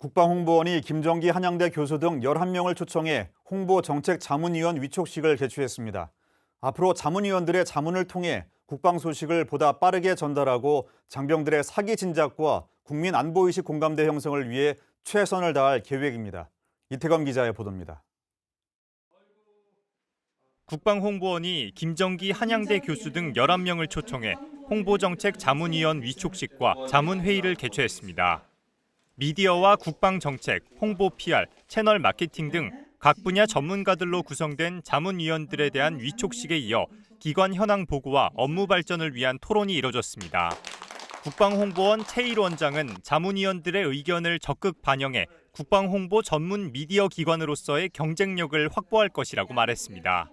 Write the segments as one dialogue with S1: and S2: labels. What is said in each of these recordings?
S1: 국방홍보원이 김정기 한양대 교수 등 11명을 초청해 홍보 정책 자문위원 위촉식을 개최했습니다. 앞으로 자문위원들의 자문을 통해 국방 소식을 보다 빠르게 전달하고 장병들의 사기 진작과 국민 안보의식 공감대 형성을 위해 최선을 다할 계획입니다. 이태검 기자의 보도입니다.
S2: 국방홍보원이 김정기 한양대 교수 등 11명을 초청해 홍보정책 자문위원 위촉식과 자문회의를 개최했습니다. 미디어와 국방정책, 홍보 PR, 채널 마케팅 등 각 분야 전문가들로 구성된 자문위원들에 대한 위촉식에 이어 기관 현황 보고와 업무 발전을 위한 토론이 이뤄졌습니다. 국방홍보원 최일 원장은 자문위원들의 의견을 적극 반영해 국방홍보 전문 미디어 기관으로서의 경쟁력을 확보할 것이라고 말했습니다.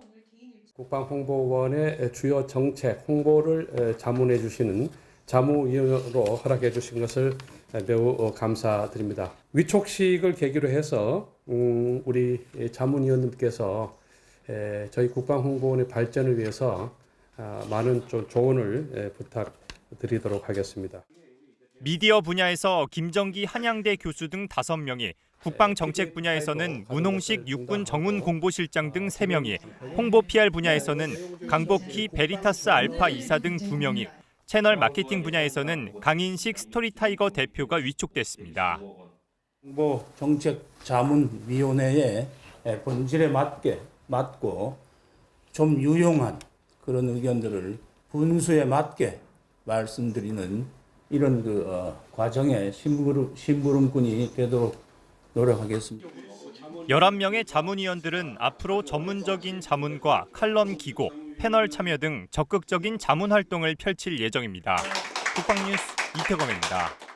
S3: 국방홍보원의 주요 정책 홍보를 자문해 주시는 자무위원으로 허락해 주신 것을 매우 감사드립니다. 위촉식을 계기로 해서 음, 우리 자문위원님께서 저희 국방홍보원의 발전을 위해서 아, 많은 좀 조언을 부탁드리도록 하겠습니다.
S2: 미디어 분야에서 김정기 한양대 교수 등 5명이 국방 정책 분야에서는 문홍식 육군 정훈 공보실장 등 3명이 홍보 PR 분야에서는 강복희 베리타스 알파 이사 등 2명이 채널 마케팅 분야에서는 강인식 스토리타이거 대표가 위촉됐습니다.
S4: 홍보 정책 자문위원회의 본질에 맞게 맞고 좀 유용한 그런 의견들을 분수에 맞게 말씀드리는 이런 그 어, 과정의 심부름, 심부름꾼이 되도록 노력하겠습니다.
S2: 11명의 자문위원들은 앞으로 전문적인 자문과 칼럼 기고, 패널 참여 등 적극적인 자문 활동을 펼칠 예정입니다. 국방뉴스 이태검입니다.